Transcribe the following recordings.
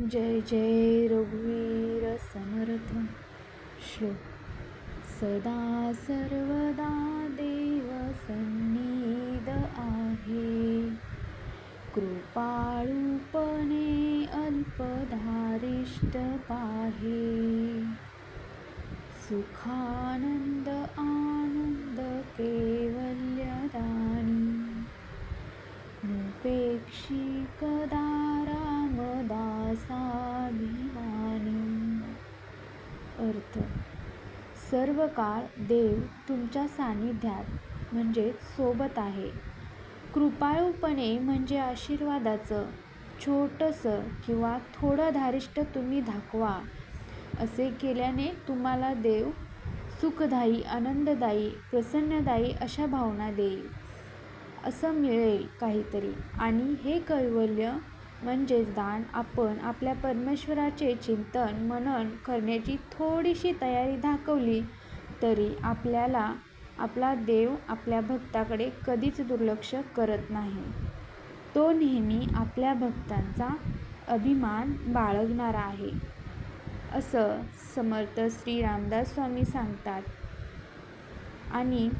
जय जय रघुवीर समर्थ श्लोक सदा सर्वदा देव सन्निध आहे. कृपाळूपणे अल्पधारिष्ट पाहे. सुखानंद आनंद केवल्यदानी. नुपेक्षी कदारा रामदासाभिमानी अर्थ. सर्व काळ देव तुमच्या सानिध्यात म्हणजे सोबत आहे. कृपाळूपणे म्हणजे आशीर्वादाचं छोटंसं किंवा थोडं धारिष्ट तुम्ही दाखवा असे केल्याने तुम्हाला देव सुखदायी आनंददायी प्रसन्नदायी अशा भावना देईल. असं मिळेल काहीतरी. आणि हे कैवल्य म्हणजेच दान आपण आपल्या परमेश्वराचे चिंतन मनन करण्याची थोडीशी तयारी दाखवली तरी आपल्याला आपला देव आपल्या भक्ताकडे कधीच दुर्लक्ष करत नाही. तो नेहमी आपल्या भक्तांचा अभिमान बाळगणारा आहे. असं समर्थ श्री रामदास स्वामी सांगतात. आणि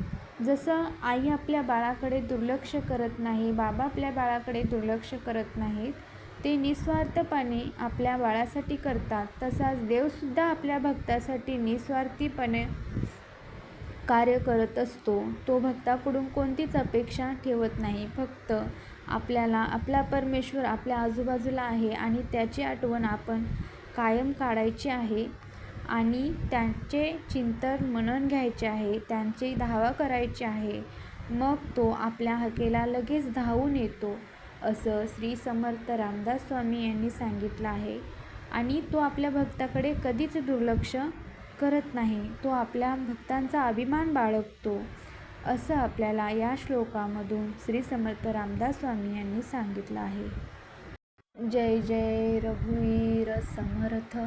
जसं आई आपल्या बाळाकडे दुर्लक्ष करत नाही बाबा आपल्या बाळाकडे दुर्लक्ष करत नाहीत ते निस्वार्थपणे आपल्या बाळासाठी करतात. तसाच देवसुद्धा आपल्या भक्तासाठी निस्वार्थीपणे कार्य करत असतो. तो भक्ताकडून कोणतीच अपेक्षा ठेवत नाही. फक्त आपल्याला आपला परमेश्वर आपल्या आजूबाजूला आहे आणि त्याची आठवण आपण कायम काढायची आहे आणि त्यांचे चिंतन मनन घ्यायचे आहे. त्यांची धावा करायची आहे. मग तो आपल्या हकेला लगेच धावून येतो. असं श्री समर्थ रामदास स्वामी यांनी सांगितलं आहे. आणि तो आपल्या भक्ताकडे कधीच दुर्लक्ष करत नाही. तो आपल्या भक्तांचा अभिमान बाळगतो असं आपल्याला या श्लोकामधून श्री समर्थ रामदास स्वामी यांनी सांगितलं आहे. जय जय रघुवीर समर्थ.